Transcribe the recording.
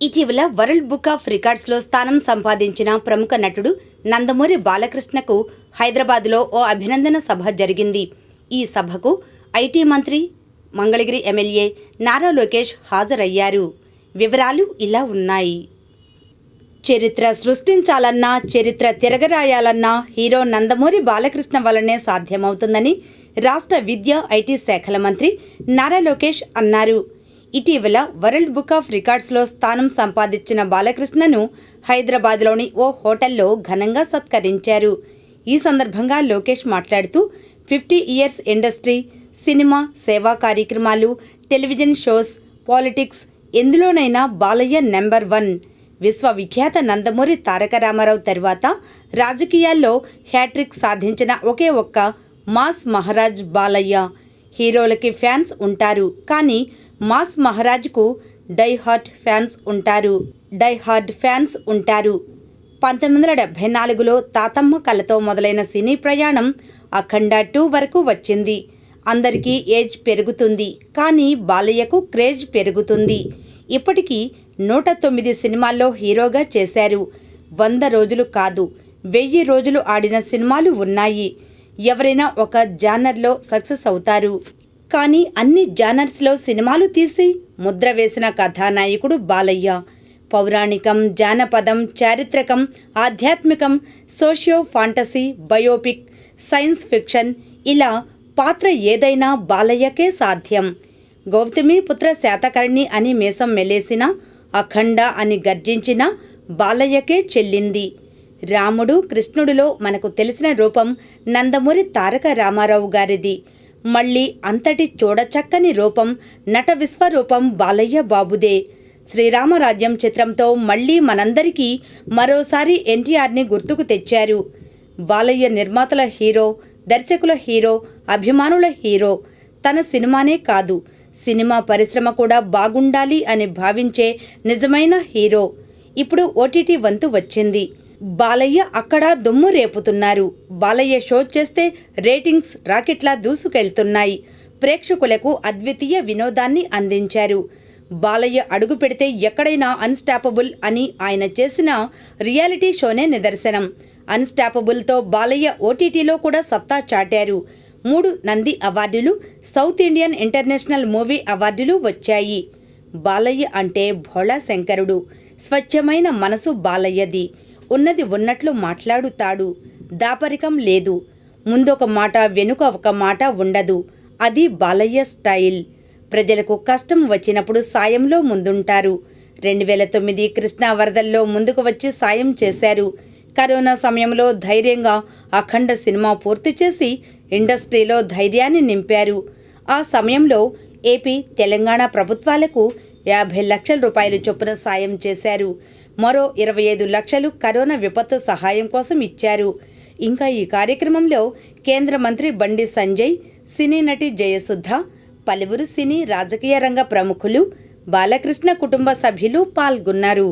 ఇటీవల world book of రికార్డ్స్లో స్థానం సంపాదించిన ప్రముఖ నటుడు నందమూరి బాలకృష్ణకు హైదరాబాద్లో ఓ అభినందన సభ జరిగింది. ఈ సభకు ఐటీ మంత్రి మంగళగిరి ఎమ్మెల్యే నారా లోకేష్ హాజరయ్యారు. వివరాలు ఇలా ఉన్నాయి. చరిత్ర సృష్టించాలన్నా చరిత్ర తిరగరాయాలన్నా హీరో నందమూరి బాలకృష్ణ వల్లనే సాధ్యమవుతుందని రాష్ట్ర విద్య ఐటీ శాఖల మంత్రి నారా లోకేష్ అన్నారు. ఇటీవల వరల్డ్ బుక్ ఆఫ్ రికార్డ్స్లో స్థానం సంపాదించిన బాలకృష్ణను హైదరాబాద్లోని ఓ హోటల్లో ఘనంగా సత్కరించారు. ఈ సందర్భంగా లోకేష్ మాట్లాడుతూ ఫిఫ్టీ ఇయర్స్ ఇండస్ట్రీ సినిమా సేవా కార్యక్రమాలు టెలివిజన్ షోస్ పాలిటిక్స్ ఎందులోనైనా బాలయ్య నెంబర్ వన్. విశ్వవిఖ్యాత నందమూరి తారక రామారావు తర్వాత రాజకీయాల్లో హ్యాట్రిక్ సాధించిన ఒకే ఒక్క మాస్ మహారాజ్ బాలయ్య. హీరోలకి ఫ్యాన్స్ ఉంటారు. కానీ మాస్ మహారాజ్కు డై హార్ట్ ఫ్యాన్స్ ఉంటారు. డై హార్ట్ ఫ్యాన్స్ ఉంటారు. పంతొమ్మిది వందల డెబ్భై నాలుగులో తాతమ్మ కళతో మొదలైన సినీ ప్రయాణం అఖండ టూ వరకు వచ్చింది. అందరికీ ఏజ్ పెరుగుతుంది. కానీ బాలయ్యకు క్రేజ్ పెరుగుతుంది. ఇప్పటికీ నూట తొమ్మిది సినిమాల్లో హీరోగా చేశారు. వంద రోజులు కాదు వెయ్యి రోజులు ఆడిన సినిమాలు ఉన్నాయి. ఎవరైనా ఒక జానర్లో సక్సెస్ అవుతారు. కానీ అన్ని జానర్స్లో సినిమాలు తీసి ముద్ర వేసిన కథానాయకుడు బాలయ్య. పౌరాణికం జానపదం చారిత్రకం ఆధ్యాత్మికం socio fantasy biopic science fiction ఇలా పాత్ర ఏదైనా బాలయ్యకే సాధ్యం. గౌతమి పుత్ర శాతకర్ణి అని మీసం మెలేసిన అఖండ అని గర్జించిన బాలయ్యకే చెల్లింది. రాముడు కృష్ణుడిలో మనకు తెలిసిన రూపం నందమూరి తారక రామారావు గారిది. మళ్ళీ అంతటి చూడచక్కని రూపం నట విశ్వరూపం బాలయ్య బాబుదే. శ్రీరామరాజ్యం చిత్రంతో మళ్ళీ మనందరికీ మరోసారి ఎన్టీఆర్ని గుర్తుకు తెచ్చారు. బాలయ్య నిర్మాతల హీరో దర్శకుల హీరో అభిమానుల హీరో. తన సినిమానే కాదు సినిమా పరిశ్రమ కూడా బాగుండాలి అని భావించే నిజమైన హీరో. ఇప్పుడు ఓటీటీ వంతు వచ్చింది. బాలయ్య అక్కడ దుమ్ము రేపుతున్నారు. బాలయ్య షో చేస్తే రేటింగ్స్ రాకెట్లా దూసుకెళ్తున్నాయి. ప్రేక్షకులకు అద్వితీయ వినోదాన్ని అందించారు. బాలయ్య అడుగు పెడితే ఎక్కడైనా అన్స్టాపబుల్ అని ఆయన చేసిన రియాలిటీ షోనే నిదర్శనం. అన్స్టాపబుల్తో బాలయ్య ఓటీటీలో కూడా సత్తా చాటారు. మూడు నంది అవార్డులు సౌత్ ఇండియన్ ఇంటర్నేషనల్ మూవీ అవార్డులు వచ్చాయి. బాలయ్య అంటే భోళా శంకరుడు. స్వచ్ఛమైన మనసు బాలయ్యది. ఉన్నది ఉన్నట్లు మాట్లాడుతాడు. దాపరికం లేదు. ముందొక మాట వెనుక ఒక మాట ఉండదు. అది బాలయ్య స్టైల్. ప్రజలకు కష్టం వచ్చినప్పుడు సాయంలో ముందుంటారు. రెండు వేల తొమ్మిది కృష్ణా వరదల్లో ముందుకు వచ్చి సాయం చేశారు. కరోనా సమయంలో ధైర్యంగా అఖండ సినిమా పూర్తి చేసి ఇండస్ట్రీలో ధైర్యాన్ని నింపారు. ఆ సమయంలో ఏపీ తెలంగాణ ప్రభుత్వాలకు యాభై లక్షల రూపాయలు చొప్పున సాయం చేశారు. మరో ఇరవై ఐదు లక్షలు కరోనా విపత్తు సహాయం కోసం ఇచ్చారు. ఇంకా ఈ కార్యక్రమంలో కేంద్ర మంత్రి బండి సంజయ్ సినీ నటి జయసుద్ధ పలువురు సినీ రాజకీయ రంగ ప్రముఖులు బాలకృష్ణ కుటుంబ సభ్యులు పాల్గొన్నారు.